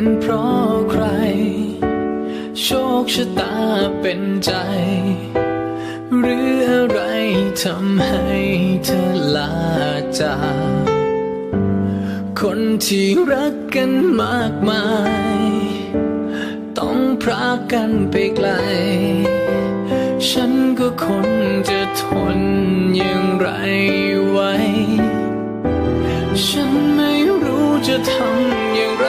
เป็นเพราะใคร โชคชะตาเป็นใจ หรืออะไรทำให้เธอลาจากคนที่รักกันมากมาย ต้องพรากกันไปไกล ฉันก็คนจะทนอย่างไรไว้ ฉันไม่รู้จะทำอย่างไร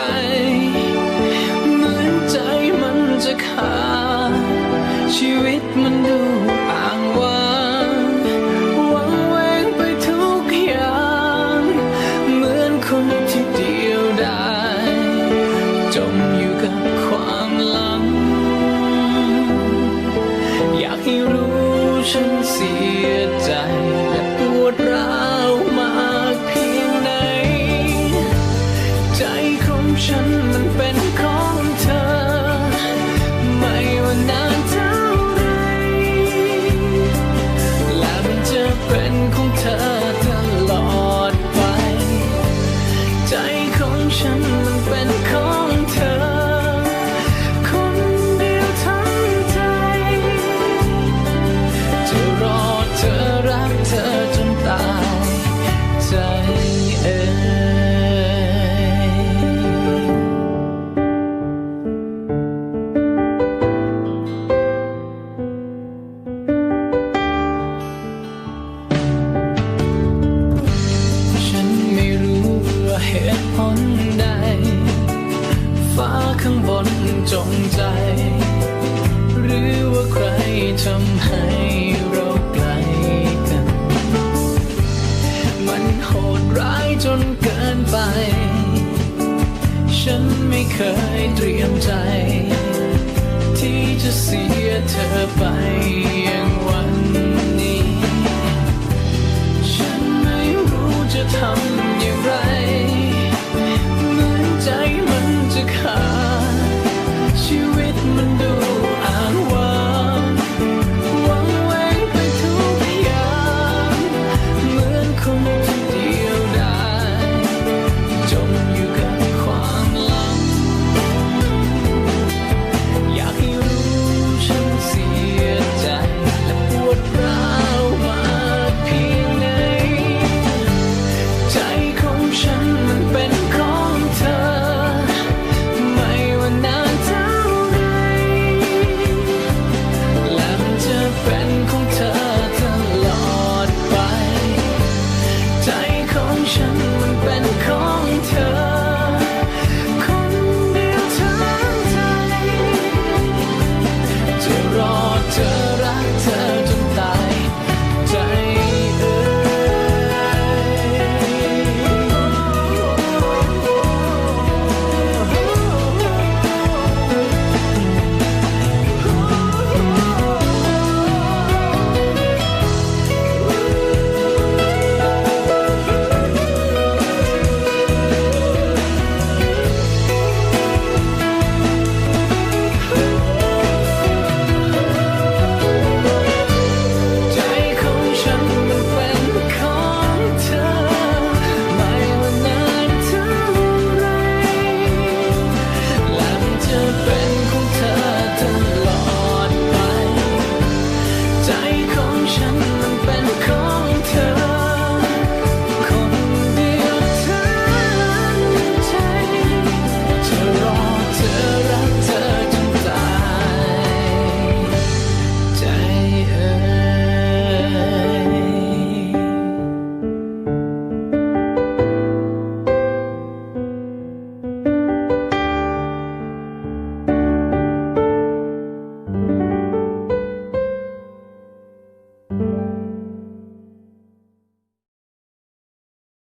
จมอยู่กับความหลัง อยากให้รู้ฉันเสีย ใจ หรือว่าใครทำให้เราไกลกัน มันโหดร้ายจนเกินไป ฉันไม่เคยเตรียมใจ ที่จะเสียเธอ